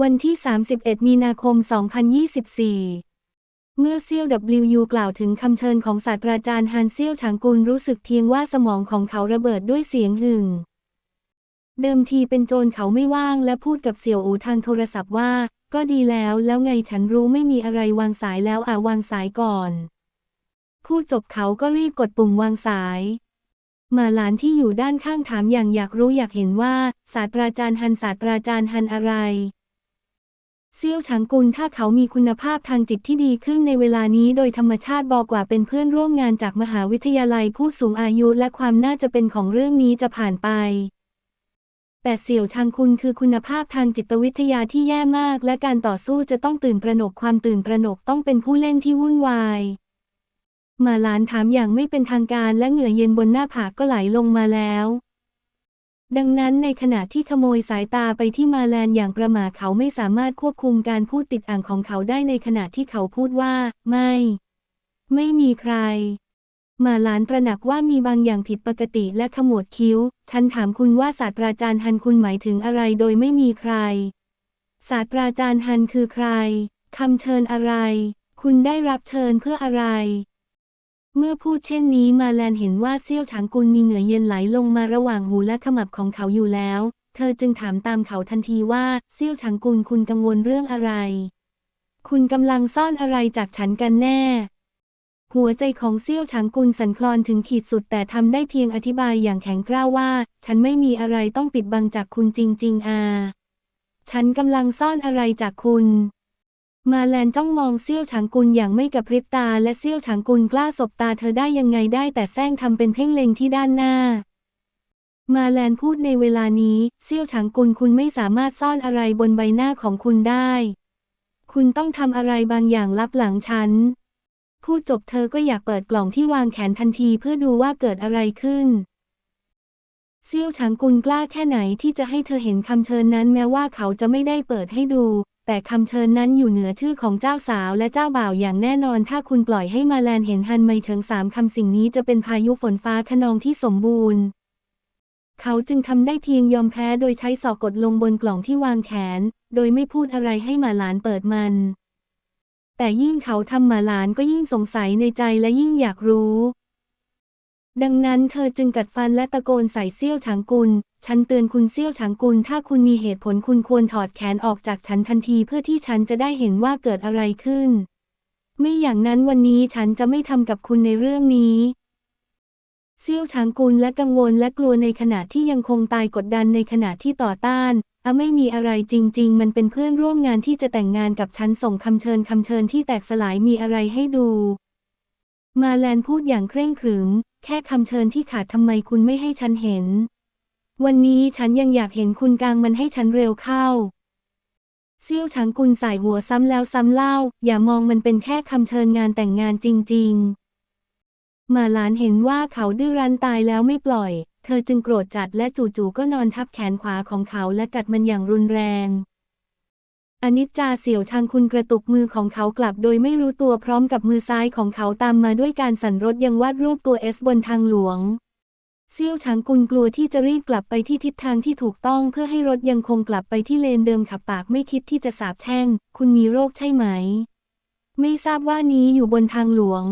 วันที่ 31 มีนาคม 2024 เมื่อเซียว WU กล่าวถึงคำเชิญของศาสตราจารย์ฮันเซียวฉางกุลรู้สึกเพียงว่าสมองของเขาระเบิดด้วยเสียงหึ่ง เดิมทีเป็นโจรเขาไม่ว่างและพูดกับเสี่ยวอูทางโทรศัพท์ว่า ก็ดีแล้วแล้วไงฉันรู้ไม่มีอะไรวางสายแล้วอะวางสายก่อน พูดจบเขาก็รีบกดปุ่มวางสายมาหลานที่อยู่ด้านข้างถามอย่างอยากรู้อยากเห็นว่าศาสตราจารย์ฮันศาสตราจารย์ฮันอะไร เซี่ยวฉางกุลถ้าเขามีคุณภาพทางจิตที่ดีขึ้นในเวลานี้โดยธรรมชาติบอกว่าเป็นเพื่อนร่วมงานจากมหาวิทยาลัยผู้สูงอายุและความน่าจะเป็นของเรื่องนี้จะผ่านไป แต่เสี่ยวชางคุณคือคุณภาพทางจิตวิทยาที่แย่มาก และการต่อสู้จะต้องตื่นตระหนกความตื่นตระหนกต้องเป็นผู้เล่นที่วุ่นวายมาลานถามอย่างไม่เป็นทางการและเหงื่อเย็นบนหน้าผากก็ไหลลงมาแล้ว ดังนั้นในขณะที่ขโมยสายตาไปที่มาแลนอย่างประม่าเขาไม่สามารถควบคุมการพูดติดอ่างของเขาได้ในขณะที่เขาพูดว่า ไม่ ไม่มีใคร มาลานตระหนักว่ามีบางอย่างผิดปกติและขมวดคิ้ว ฉันถามคุณว่าศาสตราจารย์ฮันคุณหมายถึงอะไรโดยไม่มีใคร ศาสตราจารย์ฮันคือใครคำเชิญอะไร คุณได้รับเชิญเพื่ออะไร เมื่อพูดเช่นนี้มาแลนเห็นว่าเซี่ยวฉางกุลมีเหงื่อเย็นไหลลงมาระหว่างหูและขมับของเขาอยู่แล้ว เธอจึงถามตามเขาทันทีว่าเซี่ยวฉางกุลคุณกังวลเรื่องอะไร คุณกำลังซ่อนอะไรจากฉันกันแน่ หัวใจของเซี่ยวฉางกุลสั่นคลอนถึงขีดสุดแต่ทำได้เพียงอธิบายอย่างแข็งกร้าวว่า ฉันไม่มีอะไรต้องปิดบังจากคุณจริง ๆอา ฉันกำลังซ่อนอะไรจากคุณ มาแลนจ้องมองเซี่ยวฉางกุลอย่างไม่กระพริบตา และเซี่ยวฉางกุลกล้าสบตาเธอได้ยังไงได้แต่แซงทำเป็นเพ่งเล็งที่ด้านหน้า มาแลนพูดในเวลานี้ เซี่ยวฉางกุลคุณไม่สามารถซ่อนอะไรบนใบหน้าของคุณได้ คุณต้องทำอะไรบางอย่างลับหลังฉัน พูดจบเธอก็อยากเปิดกล่องที่วางแขนทันทีเพื่อดูว่าเกิดอะไรขึ้นเซี่ยวฉางกุลกล้าแค่ไหนที่จะให้เธอเห็นคำเชิญนั้นแม้ว่าเขาจะไม่ได้เปิดให้ดู แต่คำเชิญนั้นอยู่เหนือชื่อของเจ้าสาวและเจ้าบ่าวอย่างแน่นอน ถ้าคุณปล่อยให้มาแลนเห็นฮันไมเฉิงสามคำสิ่งนี้จะเป็นพายุฝนฟ้าคะนองที่สมบูรณ์ เขาจึงทำได้เพียงยอมแพ้โดยใช้ศอกกดลงบนกล่องที่วางแขน โดยไม่พูดอะไรให้หมาหลานเปิดมัน แต่ยิ่งเขาทำหมาหลานก็ยิ่งสงสัยในใจและยิ่งอยากรู้ดังนั้นเธอจึงกัดฟันและตะโกนใส่เซี่ยวฉางกุล ฉันเตือนคุณเซี่ยวฉางกุล ถ้าคุณมีเหตุผลคุณควรถอดแขนออกจากฉันทันทีเพื่อที่ฉันจะได้เห็นว่าเกิดอะไรขึ้น ไม่อย่างนั้นวันนี้ฉันจะไม่ทำกับคุณในเรื่องนี้เซี่ยวฉางกุลและกังวลและกลัวในขณะที่ยังคงตายกดดันในขณะที่ต่อต้านอะไม่มีอะไรจริง ๆ มันเป็นเพื่อนร่วมงานที่จะแต่งงานกับฉันส่งคำเชิญคำเชิญที่แตกสลายมีอะไรให้ดู มาแลนพูดอย่างเคร่งขรึม แค่คำเชิญที่ขาดทำไมคุณไม่ให้ฉันเห็น วันนี้ฉันยังอยากเห็นคุณกางมันให้ฉันเร็วเข้าเซี่ยวฉางกุลใส่หัวซ้ำแล้วซ้ำเล่า อย่ามองมันเป็นแค่คำเชิญงานแต่งงานจริง ๆ มาหลานเห็นว่าเขาดื้อรั้นตายแล้วไม่ปล่อย เธอจึงโกรธจัดและจู่ๆก็นอนทับแขนขวาของเขาและกัดมันอย่างรุนแรงอนิจจาเสี่ยวชางคุณกระตุกมือของเขากลับโดยไม่รู้ตัวพร้อมกับมือซ้ายของเขาตามมาด้วยการสั่นรถยังวาดรูปตัวเอสบนทางหลวง เซี่ยวฉางกุลกลัวที่จะรีบกลับไปที่ทิศทางที่ถูกต้องเพื่อให้รถยังคงกลับไปที่เลนเดิมขับปากไม่คิดที่จะสาบแช่ง คุณมีโรคใช่ไหม ไม่ทราบว่านี้อยู่บนทางหลวง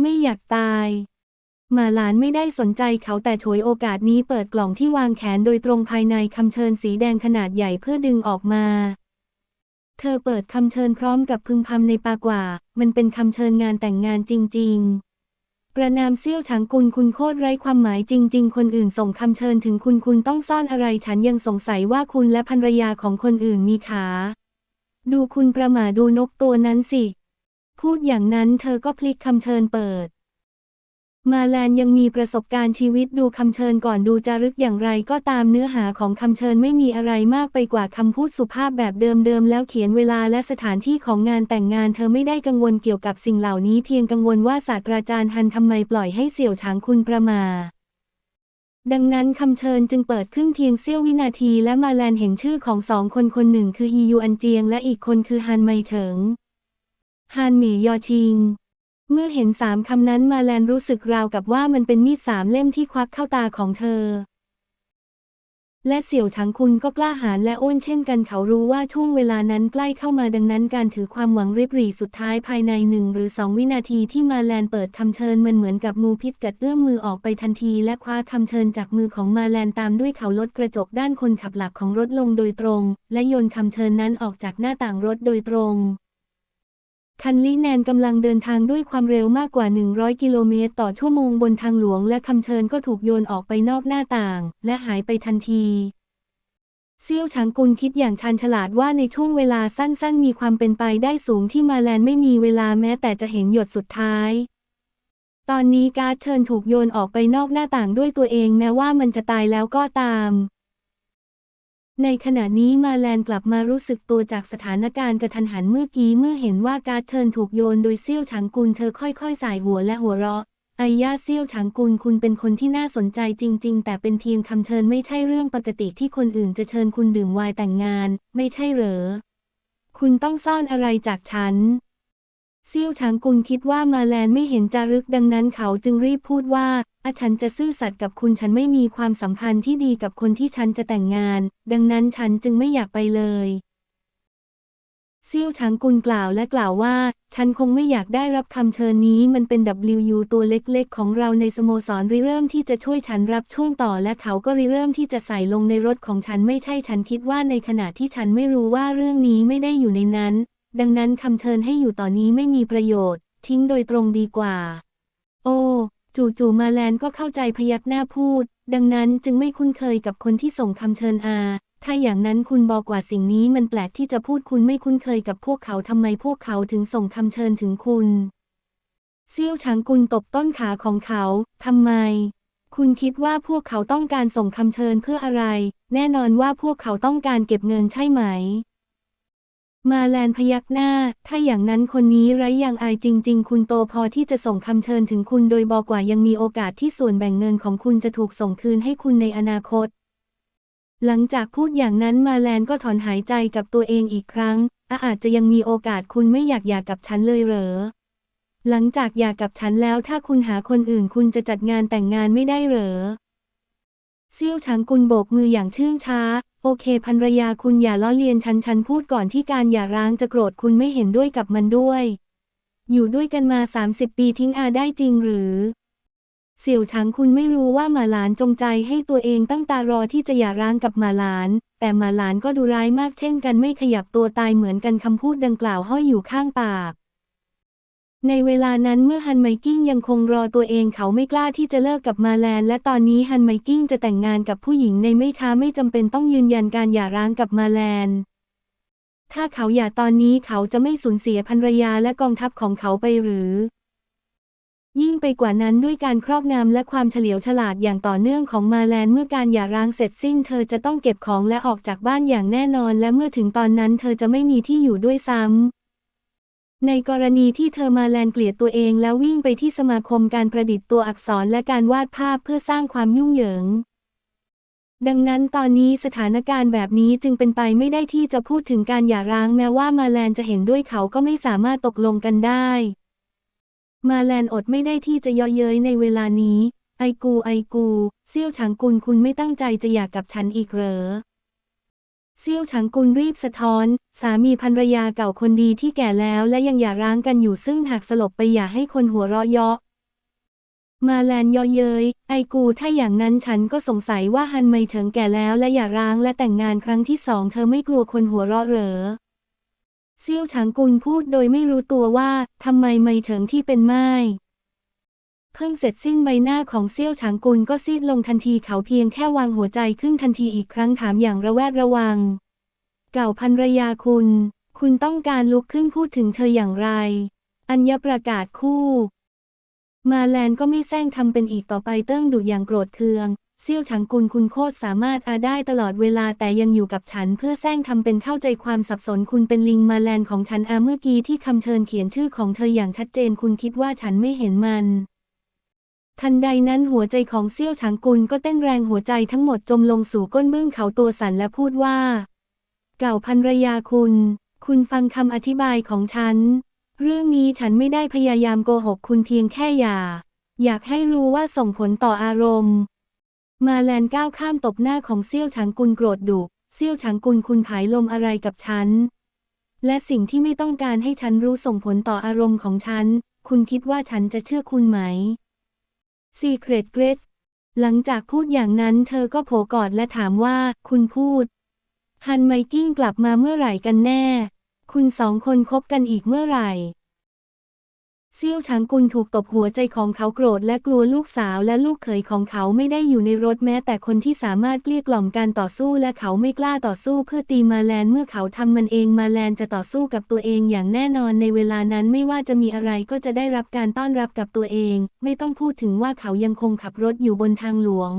ไม่อยากตายหมาหลานไม่ได้สนใจเขาแต่ฉวยโอกาสนี้เปิดกล่องที่วางแขนโดยตรงภายในคำเชิญสีแดงขนาดใหญ่เพื่อดึงออกมา เธอเปิดคำเชิญพร้อมกับพึมพำในปากว่า มันเป็นคำเชิญงานแต่งงานจริง ๆ ประนามเซี่ยวฉังกุลคุณโคตรไร้ความหมายจริง ๆ คนอื่นส่งคำเชิญถึงคุณคุณต้องซ่อนอะไรฉันยังสงสัยว่าคุณและภรรยาของคนอื่นมีขา ดูคุณประหม่าดูนกตัวนั้นสิ พูดอย่างนั้นเธอก็พลิกคำเชิญเปิด มาแลนยังมีประสบการณ์ชีวิตดูคำเชิญก่อนดูจารึกอย่างไรก็ตามเนื้อหาของคำเชิญไม่มีอะไรมากไปกว่าคำพูดสุภาพแบบเดิมๆแล้วเขียนเวลาและสถานที่ของงานแต่งงานเธอไม่ได้กังวลเกี่ยวกับสิ่งเหล่านี้เพียงกังวลว่าศาสตราจารย์ฮันทำไมปล่อยให้เสี่ยวฉางคุณประมาดังนั้นคำเชิญจึงเปิดครึ่งเทียงเสี้ยววินาทีและมาแลนเห็นชื่อของสองคนคนหนึ่งคือฮียูอันเจียงและอีกคนคือฮันไมเฉิงฮันเหมยยอชิง เมื่อเห็นสามคำนั้นมาแลนรู้สึกราวกับว่ามันเป็นมีดสามเล่มที่ควักเข้าตาของเธอ และเสี่ยวฉางคุณก็กล้าหาญและอ้วนเช่นกันเขารู้ว่าช่วงเวลานั้นใกล้เข้ามาดังนั้นการถือความหวังริบหรี่สุดท้ายภายในหนึ่งหรือสองวินาทีที่มาแลนเปิดคำเชิญมันเหมือนกับงูพิษกัดเอื้อมมือออกไปทันที และคว้าคำเชิญจากมือของมาแลนตามด้วยเขาลดกระจกด้านคนขับหลักของรถลงโดยตรง และโยนคำเชิญนั้นออกจากหน้าต่างรถโดยตรง คันลีแนนกำลังเดินทางด้วยความเร็วมากกว่า 100 กิโลเมตรต่อชั่วโมงบนทางหลวงและคำเชิญก็ถูกโยนออกไปนอกหน้าต่าง และหายไปทันทีเซี่ยวฉางกุลคิดอย่างชันฉลาดว่าในช่วงเวลาสั้นๆ มีความเป็นไปได้สูงที่มาแลนไม่มีเวลาแม้แต่จะเห็นหยดสุดท้าย ตอนนี้การ์ดเชิญถูกโยนออกไปนอกหน้าต่างด้วยตัวเองแม้ว่ามันจะตายแล้วก็ตาม ในขณะนี้มาแลนกลับมารู้สึกตัวจากสถานการณ์กระทันหันเมื่อกี้เมื่อเห็นว่าการ์เชิญถูกโยนโดยเซี่ยวฉางกุลเธอค่อยๆ สายหัวและหัวเราะไอย่าเซี่ยวฉางกุลคุณเป็นคนที่น่าสนใจจริง ๆ แต่เป็นเพียงคำเชิญไม่ใช่เรื่องปกติที่คนอื่นจะเชิญคุณดื่มไวน์แต่งงาน ไม่ใช่เหรอ คุณต้องซ่อนอะไรจากฉัน เซี่ยวฉางกุลคิดว่ามาแลนไม่เห็นจารึกดังนั้นเขาจึงรีบพูดว่า อาฉันจะซื่อสัตย์กับคุณฉันไม่มีความสัมพันธ์ที่ดีกับคนที่ฉันจะแต่งงาน ดังนั้นฉันจึงไม่อยากไปเลยเซี่ยวฉางกุลกล่าวและกล่าวว่า ฉันคงไม่อยากได้รับคำเชิญนี้ มันเป็น WU ตัวเล็กๆ ของเราในสโมสรริเริ่มที่จะช่วยฉันรับช่วงต่อและเขาก็ริเริ่มที่จะใส่ลงในรถของฉันไม่ใช่ฉันคิดว่าในขณะที่ฉันไม่รู้ว่าเรื่องนี้ไม่ได้อยู่ในนั้น ดังนั้นคำเชิญให้อยู่ต่อนนี้ไม่มีประโยชน์ ทิ้งโดยตรงดีกว่า โอ้ จู่ๆมาแลนก็เข้าใจพยักหน้าพูด ดังนั้นจึงไม่คุ้นเคยกับคนที่ส่งคำเชิญอา ถ้าอย่างนั้นคุณบอกว่าสิ่งนี้มันแปลกที่จะพูดคุณไม่คุ้นเคยกับพวกเขาทำไมพวกเขาถึงส่งคำเชิญถึงคุณเซี่ยวฉางกุลตบต้นขาของเขาทำไม คุณคิดว่าพวกเขาต้องการส่งคำเชิญเพื่ออะไร แน่นอนว่าพวกเขาต้องการเก็บเงินใช่ไหม มาแลนพยักหน้า ถ้าอย่างนั้นคนนี้ไร้อย่างอายจริง ๆ คุณโตพอที่จะส่งคำเชิญถึงคุณโดยบอกว่ายังมีโอกาสที่ส่วนแบ่งเงินของคุณจะถูกส่งคืนให้คุณในอนาคต หลังจากพูดอย่างนั้นมาแลนก็ถอนหายใจกับตัวเองอีกครั้ง อาอาจจะยังมีโอกาสคุณไม่อยากหย่ากับฉันเลยเหรอ หลังจากหย่ากับฉันแล้วถ้าคุณหาคนอื่นคุณจะจัดงานแต่งงานไม่ได้เหรอเซี่ยวฉางกุลโบกมืออย่างชื่องช้า โอเคภรรยาคุณอย่าล้อเลียนฉันฉันพูดก่อนที่การหย่าร้างจะโกรธคุณไม่เห็นด้วยกับมันด้วย อยู่ด้วยกันมา 30 ปีทิ้งอาได้จริงหรือ เสี่ยวฉางคุณไม่รู้ว่าหมาหลานจงใจให้ตัวเองตั้งตารอที่จะหย่าร้างกับหมาหลาน แต่หมาหลานก็ดูร้ายมากเช่นกันไม่ขยับตัวตายเหมือนกันคำพูดดังกล่าวห้อยอยู่ข้างปาก ในเวลานั้นเมื่อฮันไมกิ้งยังคงรอตัวเองเขาไม่กล้าที่จะเลิกกับมาแลน และตอนนี้ฮันไมกิ้งจะแต่งงานกับผู้หญิงในไม่ช้าไม่จำเป็นต้องยืนยันการหย่าร้างกับมาแลน ถ้าเขาหย่าตอนนี้เขาจะไม่สูญเสียภรรยาและกองทัพของเขาไปหรือ ยิ่งไปกว่านั้นด้วยการครอบงำและความเฉลียวฉลาดอย่างต่อเนื่องของมาแลนเมื่อการหย่าร้างเสร็จสิ้น เธอจะต้องเก็บของและออกจากบ้านอย่างแน่นอน และเมื่อถึงตอนนั้น เธอจะไม่มีที่อยู่ด้วยซ้ำ ในกรณีที่เธอมาแลนเกลียดตัวเองแล้ววิ่งไปที่สมาคมการประดิษฐ์ตัวอักษรและการวาดภาพเพื่อสร้างความยุ่งเหยิง ดังนั้นตอนนี้สถานการณ์แบบนี้จึงเป็นไปไม่ได้ที่จะพูดถึงการหย่าร้างแม้ว่ามาแลนจะเห็นด้วยเขาก็ไม่สามารถตกลงกันได้ มาแลนอดไม่ได้ที่จะย่อเย้ยในเวลานี้ ไอกูไอกู เซี่ยวฉางกุลคุณไม่ตั้งใจจะอยากกับฉันอีกเหรอ เซี่ยวฉางกุลรีบสะท้อน สามีภรรยาเก่าคนดีที่แก่แล้วและยังอย่าร้างกันอยู่ซึ่งหากสลบไปอย่าให้คนหัวเราะเยาะมาแลนยอเย้ยไอกูถ้าอย่างนั้นฉันก็สงสัยว่าฮันไม่เฉิงแก่แล้วและอย่าร้างและแต่งงานครั้งที่สองเธอไม่กลัวคนหัวเราะเหรอเซี่ยวฉางกุลพูดโดยไม่รู้ตัวว่าทำไมไม่เฉิงที่เป็นไม้ พิ่งเสร็จสิ้นใบหน้าของเซี่ยวฉางกุลก็ซีดลงทันทีเขาเพียงแค่วางหัวใจขึ้นทันทีอีกครั้งถามอย่างระแวดระวัง เก่าพันรยาคุณ คุณต้องการลุกขึ้นพูดถึงเธออย่างไร อัญญประกาศคู่ มาแลนก็ไม่แซงทำเป็นอีกต่อไปเติ้งดุอย่างโกรธเคืองเซี่ยวฉังกุลคุณโคตรสามารถอาได้ตลอดเวลาแต่ยังอยู่กับฉันเพื่อแซงทำเป็นเข้าใจความสับสนคุณเป็นลิงมาแลนของฉันอาเมื่อกี้ที่คำเชิญเขียนชื่อของเธออย่างชัดเจนคุณคิดว่าฉันไม่เห็นมัน ทันใดนั้นหัวใจของเซี่ยวฉางกุลก็เต้นแรงหัวใจทั้งหมดจมลงสู่ก้นเบื้องเขาตัวสั่นและพูดว่า เก่าพันรยาคุณ คุณฟังคำอธิบายของฉัน เรื่องนี้ฉันไม่ได้พยายามโกหกคุณเพียงแค่อยากอยากให้รู้ว่าส่งผลต่ออารมณ์ มาแลนก้าวข้ามตบหน้าของเซี่ยวฉางกุลโกรธดุเซี่ยวฉางกุลคุณผายลมอะไรกับฉัน และสิ่งที่ไม่ต้องการให้ฉันรู้ส่งผลต่ออารมณ์ของฉัน คุณคิดว่าฉันจะเชื่อคุณไหม Secret g r a t หลังจากพูดอย่างนั้นเธอก็โผกอดและถามว่าคุณพูด ฮันไมกิ้งกลับมาเมื่อไหร่กันแน่ คุณสองคนคบกันอีกเมื่อไหร่ เซี่ยวฉางกุลถูกตบหัวใจของเขาโกรธและกลัวลูกสาวและลูกเขยของเขาไม่ได้อยู่ในรถแม้แต่คนที่สามารถเกลี้ยกล่อมการต่อสู้และเขาไม่กล้าต่อสู้เพื่อตีมาแลนเมื่อเขาทำมันเองมาแลนจะต่อสู้กับตัวเองอย่างแน่นอนในเวลานั้นไม่ว่าจะมีอะไรก็จะได้รับการต้อนรับกับตัวเอง ไม่ต้องพูดถึงว่าเขายังคงขับรถอยู่บนทางหลวง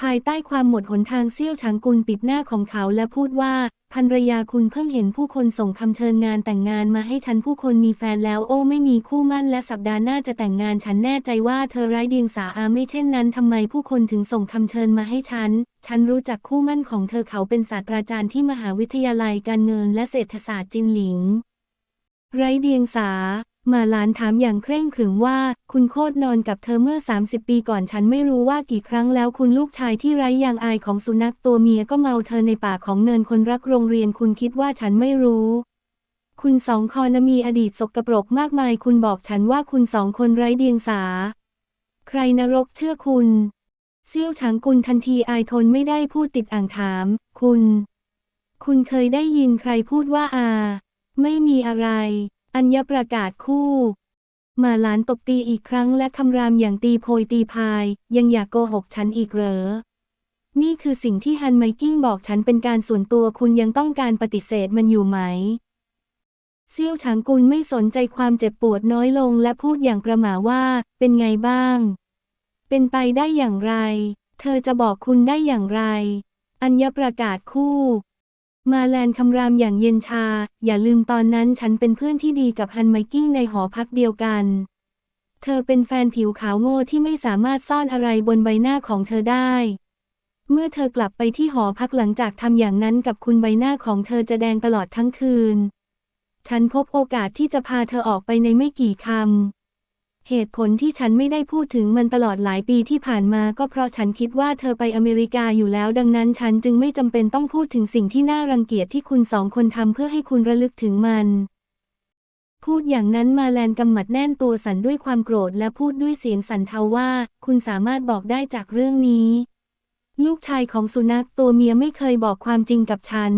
ภายใต้ความหมดหนทางเซี่ยวฉางกุลปิดหน้าของเขาและพูดว่าภรรยาคุณเพิ่งเห็นผู้คนส่งคำเชิญงานแต่งงานมาให้ฉันผู้คนมีแฟนแล้วโอ้ไม่มีคู่มั่นและสัปดาห์หน้าจะแต่งงานฉันแน่ใจว่าเธอไร้เดียงสาอาไม่เช่นนั้นทำไมผู้คนถึงส่งคำเชิญมาให้ฉัน ฉันรู้จักคู่มั่นของเธอเขาเป็นศาสตราจารย์ที่มหาวิทยาลัยการเงินและเศรษฐศาสตร์จินหลิง ไร้เดียงสา มาลานถามอย่างเคร่งขรึมว่า คุณโคตรนอนกับเธอเมื่อ 30 ปีก่อนฉันไม่รู้ว่ากี่ครั้งแล้วคุณลูกชายที่ไร้ยางอายของสุนัขตัวเมียก็เมาเธอในป่าของเนินคนรักโรงเรียนคุณคิดว่าฉันไม่รู้ คุณสองคนนมีอดีตสกปรกมากมาย คุณบอกฉันว่าคุณสองคนไร้เดียงสา ใครนรกเชื่อคุณเซี่ยวฉางกุลทันทีอายทนไม่ได้พูดติดอ่างถาม คุณ คุณเคยได้ยินใครพูดว่าอา ไม่มีอะไร อัญญประกาศคู่มาหลานตบตีอีกครั้งและคำรามอย่างตีโพยตีพาย ยังอยากโกหกฉันอีกเหรอ นี่คือสิ่งที่ฮันไมกิ้งบอกฉันเป็นการส่วนตัวคุณยังต้องการปฏิเสธมันอยู่ไหม เซี่ยวฉางกุลไม่สนใจความเจ็บปวดน้อยลงและพูดอย่างประหม่าว่า เป็นไงบ้าง เป็นไปได้อย่างไร เธอจะบอกคุณได้อย่างไร อัญญประกาศคู่ มาแลนคำรามอย่างเย็นชา อย่าลืมตอนนั้นฉันเป็นเพื่อนที่ดีกับฮันไมกิ้งในหอพักเดียวกัน เธอเป็นแฟนผิวขาวโง่ที่ไม่สามารถซ่อนอะไรบนใบหน้าของเธอได้ เมื่อเธอกลับไปที่หอพักหลังจากทำอย่างนั้นกับคุณใบหน้าของเธอจะแดงตลอดทั้งคืน ฉันพบโอกาสที่จะพาเธอออกไปในไม่กี่คำ เหตุผลที่ฉันไม่ได้พูดถึงมันตลอดหลายปีที่ผ่านมาก็เพราะฉันคิดว่าเธอไปอเมริกาอยู่แล้ว ดังนั้นฉันจึงไม่จำเป็นต้องพูดถึงสิ่งที่น่ารังเกียจที่คุณสองคนทำเพื่อให้คุณระลึกถึงมัน พูดอย่างนั้นมาแลนกำหมัดแน่นตัวสั่นด้วยความโกรธและพูดด้วยเสียงสั่นเทาว่า คุณสามารถบอกได้จากเรื่องนี้ ลูกชายของสุนัขตัวเมียไม่เคยบอกความจริงกับฉัน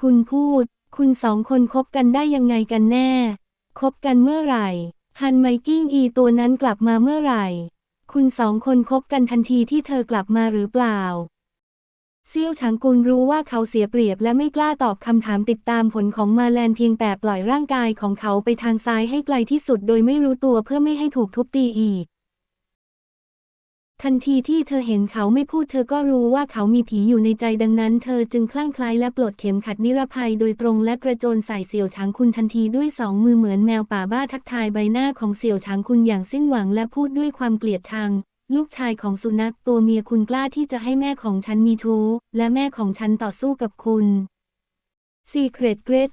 คุณพูด คุณสองคนคบกันได้ยังไงกันแน่ คบกันเมื่อไหร่ ฮันไมกิ้งอีตัวนั้นกลับมาเมื่อไหร่ คุณสองคนคบกันทันทีที่เธอกลับมาหรือเปล่า เซี่ยวฉางกุลรู้ว่าเขาเสียเปรียบและไม่กล้าตอบคำถามติดตามผลของมาแลนเพียงแต่ปล่อยร่างกายของเขาไปทางซ้ายให้ไกลที่สุดโดยไม่รู้ตัวเพื่อไม่ให้ถูกทุบตีอีก ทันทีที่เธอเห็นเขาไม่พูดเธอก็รู้ว่าเขามีผีอยู่ในใจดังนั้น เธอจึงคลั่งคล้และปลดเข็มขัดนิรภัยโดยตรงและกระโจนใส่เสี่ยวช้างคุณทันทีด้วยสองมือเหมือนแมวป่าบ้าทักทายใบหน้าของเสี่ยวช้างคุณอย่างสิ้นหวังและพูดด้วยความเกลียดชัง ลูกชายของสุนัขตัวเมียคุณกล้าที่จะให้แม่ของฉันมีชู้และแม่ของฉันต่อสู้กับคุณ Secret Great